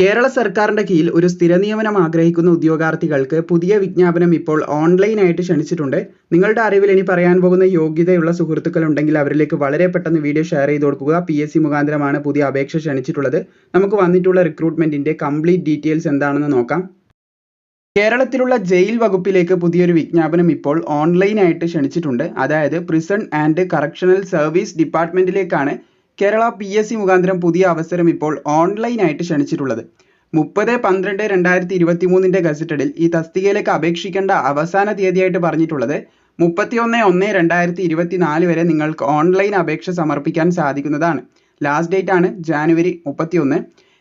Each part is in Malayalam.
കേരള സർക്കാരിന്റെ കീഴിൽ ഒരു സ്ഥിര നിയമനം ആഗ്രഹിക്കുന്ന ഉദ്യോഗാർത്ഥികൾക്ക് പുതിയ വിജ്ഞാപനം ഇപ്പോൾ ഓൺലൈനായിട്ട് ക്ഷണിച്ചിട്ടുണ്ട്. നിങ്ങളുടെ അറിവിൽ ഇനി പറയാൻ പോകുന്ന യോഗ്യതയുള്ള സുഹൃത്തുക്കൾ ഉണ്ടെങ്കിൽ അവരിലേക്ക് വളരെ പെട്ടെന്ന് വീഡിയോ ഷെയർ ചെയ്ത് കൊടുക്കുക. പി എസ് സി മുഖാന്തരമാണ് പുതിയ അപേക്ഷ ക്ഷണിച്ചിട്ടുള്ളത്. നമുക്ക് വന്നിട്ടുള്ള റിക്രൂട്ട്മെന്റിന്റെ കംപ്ലീറ്റ് ഡീറ്റെയിൽസ് എന്താണെന്ന് നോക്കാം. കേരളത്തിലുള്ള ജയിൽ വകുപ്പിലേക്ക് പുതിയൊരു വിജ്ഞാപനം ഇപ്പോൾ ഓൺലൈനായിട്ട് ക്ഷണിച്ചിട്ടുണ്ട്. അതായത് പ്രിസൺ ആൻഡ് കറക്ഷണൽ സർവീസ് ഡിപ്പാർട്ട്മെന്റിലേക്കാണ് കേരള പി എസ് സി മുഖാന്തരം പുതിയ അവസരം ഇപ്പോൾ ഓൺലൈനായിട്ട് ക്ഷണിച്ചിട്ടുള്ളത്. മുപ്പത് പന്ത്രണ്ട് രണ്ടായിരത്തി ഇരുപത്തി മൂന്നിന്റെ ഗസറ്റഡിൽ ഈ തസ്തികയിലേക്ക് അപേക്ഷിക്കേണ്ട അവസാന തീയതിയായിട്ട് പറഞ്ഞിട്ടുള്ളത് മുപ്പത്തിയൊന്ന് ഒന്ന് രണ്ടായിരത്തി ഇരുപത്തി നാല് വരെ നിങ്ങൾക്ക് ഓൺലൈൻ അപേക്ഷ സമർപ്പിക്കാൻ സാധിക്കുന്നതാണ്. ലാസ്റ്റ് ഡേറ്റ് ആണ് ജാനുവരി മുപ്പത്തിയൊന്ന്.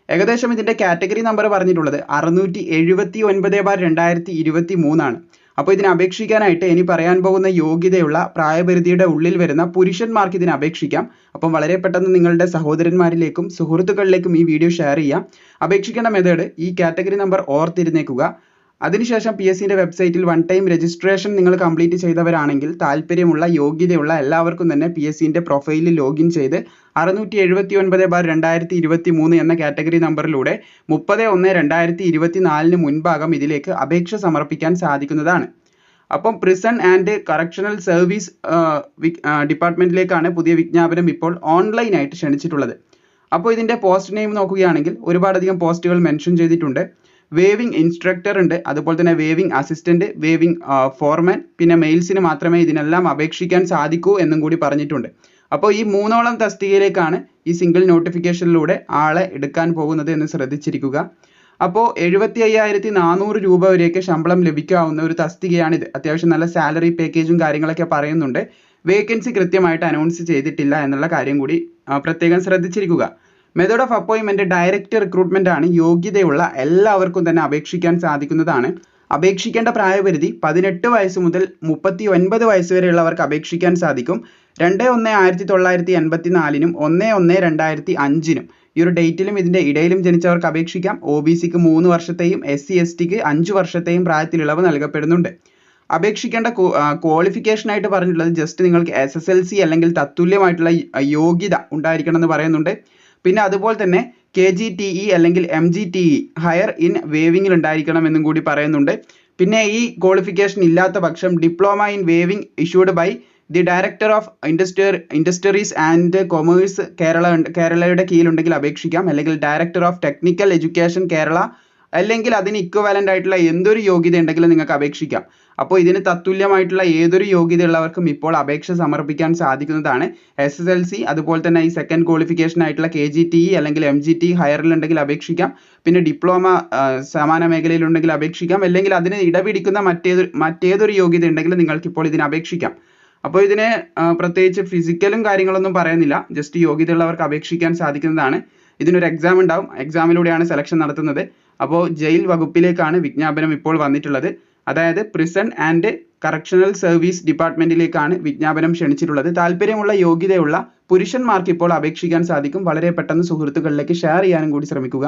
ഏകദേശം ഇതിന്റെ കാറ്റഗറി നമ്പർ പറഞ്ഞിട്ടുള്ളത് അറുന്നൂറ്റി എഴുപത്തി ഒൻപത് ബാർ രണ്ടായിരത്തി ഇരുപത്തി മൂന്നാണ് അപ്പോൾ ഇതിന് അപേക്ഷിക്കാനായിട്ട് ഇനി പറയാൻ പോകുന്ന യോഗ്യതയുള്ള പ്രായപരിധിയുടെ ഉള്ളിൽ വരുന്ന പുരുഷന്മാർക്ക് ഇതിന് അപേക്ഷിക്കാം. അപ്പം വളരെ പെട്ടെന്ന് നിങ്ങളുടെ സഹോദരന്മാരിലേക്കും സുഹൃത്തുക്കളിലേക്കും ഈ വീഡിയോ ഷെയർ ചെയ്യാം. അപേക്ഷിക്കേണ്ട മെത്തേഡ് ഈ കാറ്റഗറി നമ്പർ ഓർത്തിരുന്നേക്കുക. അതിനുശേഷം പി എസ് സിന്റെ വെബ്സൈറ്റിൽ വൺ ടൈം രജിസ്ട്രേഷൻ നിങ്ങൾ കംപ്ലീറ്റ് ചെയ്തവരാണെങ്കിൽ താല്പര്യമുള്ള യോഗ്യതയുള്ള എല്ലാവർക്കും തന്നെ പി എസ് സിന്റെ പ്രൊഫൈലിൽ ലോഗിൻ ചെയ്ത് അറുന്നൂറ്റി എഴുപത്തി ഒൻപത് ബാർ രണ്ടായിരത്തി ഇരുപത്തി മൂന്ന് എന്ന കാറ്റഗറി നമ്പറിലൂടെ മുപ്പത് ഒന്ന് രണ്ടായിരത്തി ഇരുപത്തി നാലിന് മുൻപാകം ഇതിലേക്ക് അപേക്ഷ സമർപ്പിക്കാൻ സാധിക്കുന്നതാണ്. അപ്പം പ്രിസൺ ആൻഡ് കറക്ഷണൽ സർവീസ് ഡിപ്പാർട്ട്മെന്റിലേക്കാണ് പുതിയ വിജ്ഞാപനം ഇപ്പോൾ ഓൺലൈനായിട്ട് ക്ഷണിച്ചിട്ടുള്ളത്. അപ്പോൾ ഇതിന്റെ പോസ്റ്റ് നെയിം നോക്കുകയാണെങ്കിൽ ഒരുപാടധികം പോസ്റ്റുകൾ മെൻഷൻ ചെയ്തിട്ടുണ്ട്. വേവിംഗ് ഇൻസ്ട്രക്ടർ ഉണ്ട്. അതുപോലെ തന്നെ വേവിംഗ് അസിസ്റ്റന്റ് വേവിംഗ് ഫോർമാൻ പിന്നെ മെയിൽസിന് മാത്രമേ ഇതിനെല്ലാം അപേക്ഷിക്കാൻ സാധിക്കൂ എന്നും കൂടി പറഞ്ഞിട്ടുണ്ട്. അപ്പോൾ ഈ മൂന്നോളം തസ്തികയിലേക്കാണ് ഈ സിംഗിൾ നോട്ടിഫിക്കേഷനിലൂടെ ആളെ എടുക്കാൻ പോകുന്നത് എന്ന് ശ്രദ്ധിച്ചിരിക്കുക. അപ്പോൾ എഴുപത്തി അയ്യായിരത്തി നാനൂറ് രൂപ വരെയൊക്കെ ശമ്പളം ലഭിക്കാവുന്ന ഒരു തസ്തികയാണിത്. അത്യാവശ്യം നല്ല സാലറി പാക്കേജും കാര്യങ്ങളൊക്കെ പറയുന്നുണ്ട്. വേക്കൻസി കൃത്യമായിട്ട് അനൗൺസ് ചെയ്തിട്ടില്ല എന്നുള്ള കാര്യം കൂടി പ്രത്യേകം ശ്രദ്ധിച്ചിരിക്കുക. മെത്തേഡ് ഓഫ് അപ്പോയിൻമെന്റ് ഡയറക്റ്റ് റിക്രൂട്ട്മെന്റ് ആണ് യോഗ്യതയുള്ള എല്ലാവർക്കും തന്നെ അപേക്ഷിക്കാൻ സാധിക്കുന്നതാണ്. അപേക്ഷിക്കേണ്ട പ്രായപരിധി പതിനെട്ട് വയസ്സ് മുതൽ മുപ്പത്തി ഒൻപത് വയസ്സ് വരെയുള്ളവർക്ക് അപേക്ഷിക്കാൻ സാധിക്കും. രണ്ട് ഒന്ന് ആയിരത്തി തൊള്ളായിരത്തി എൺപത്തി നാലിനും ഒന്ന് ഒന്ന് രണ്ടായിരത്തി അഞ്ചിനും ഈ ഒരു ഡേറ്റിലും ഇതിന്റെ ഇടയിലും ജനിച്ചവർക്ക് അപേക്ഷിക്കാം. ഒ ബി സിക്ക് മൂന്ന് വർഷത്തെയും എസ് സി എസ് ടിക്ക് അഞ്ച് വർഷത്തെയും പ്രായത്തിൽ ഇളവ് നൽകപ്പെടുന്നുണ്ട്. അപേക്ഷിക്കേണ്ട ക്വാളിഫിക്കേഷൻ ആയിട്ട് പറഞ്ഞിട്ടുള്ളത് ജസ്റ്റ് നിങ്ങൾക്ക് എസ് എസ് എൽ സി അല്ലെങ്കിൽ തത്തുല്യമായിട്ടുള്ള യോഗ്യത ഉണ്ടായിരിക്കണം എന്ന് പറയുന്നുണ്ട്. പിന്നെ അതുപോലെ തന്നെ കെ ജി ടി ഇ അല്ലെങ്കിൽ M G T E higher in വേവിങ്ങിൽ ഉണ്ടായിരിക്കണം എന്നും കൂടി പറയുന്നുണ്ട്. പിന്നെ ഈ ക്വാളിഫിക്കേഷൻ ഇല്ലാത്ത പക്ഷം diploma in weaving issued by the director of industry industries and commerce Kerala കേരളയുടെ കീഴിലുണ്ടെങ്കിൽ അപേക്ഷിക്കാം. അല്ലെങ്കിൽ director of technical education Kerala അല്ലെങ്കിൽ അതിന് ഇക്വലന്റ് ആയിട്ടുള്ള എന്തൊരു യോഗ്യത ഉണ്ടെങ്കിലും നിങ്ങൾക്ക് അപേക്ഷിക്കാം. അപ്പോൾ ഇതിന് തത്തുല്യമായിട്ടുള്ള ഏതൊരു യോഗ്യത ഉള്ളവർക്കും ഇപ്പോൾ അപേക്ഷ സമർപ്പിക്കാൻ സാധിക്കുന്നതാണ് എസ് എസ് എൽ സി അതുപോലെ തന്നെ ഈ സെക്കൻഡ് ക്വാളിഫിക്കേഷൻ ആയിട്ടുള്ള കെ ജി ടി അല്ലെങ്കിൽ എം ജി ടി ഹയറിലുണ്ടെങ്കിൽ അപേക്ഷിക്കാം. പിന്നെ ഡിപ്ലോമ സമാന മേഖലയിലുണ്ടെങ്കിൽ അപേക്ഷിക്കാം. അല്ലെങ്കിൽ അതിന് ഇടപിടിക്കുന്ന മറ്റേത് മറ്റേതൊരു യോഗ്യത ഉണ്ടെങ്കിലും നിങ്ങൾക്ക് ഇപ്പോൾ ഇതിന് അപേക്ഷിക്കാം. അപ്പോൾ ഇതിന് പ്രത്യേകിച്ച് ഫിസിക്കലും കാര്യങ്ങളൊന്നും പറയുന്നില്ല. ജസ്റ്റ് യോഗ്യതയുള്ളവർക്ക് അപേക്ഷിക്കാൻ സാധിക്കുന്നതാണ്. ഇതിനൊരു എക്സാം ഉണ്ടാവും. എക്സാമിലൂടെയാണ് സെലക്ഷൻ നടത്തുന്നത്. അപ്പോൾ ജയിൽ വകുപ്പിലേക്കാണ് വിജ്ഞാപനം ഇപ്പോൾ വന്നിട്ടുള്ളത്. അതായത് പ്രിസൺ ആൻഡ് കറക്ഷണൽ സർവീസ് ഡിപ്പാർട്ട്മെന്റിലേക്കാണ് വിജ്ഞാപനം ക്ഷണിച്ചിട്ടുള്ളത്. താല്പര്യമുള്ള യോഗ്യതയുള്ള പുരുഷന്മാർക്ക് ഇപ്പോൾ അപേക്ഷിക്കാൻ സാധിക്കും. വളരെ പെട്ടെന്ന് സുഹൃത്തുക്കളിലേക്ക് ഷെയർ ചെയ്യാനും കൂടി ശ്രമിക്കുക.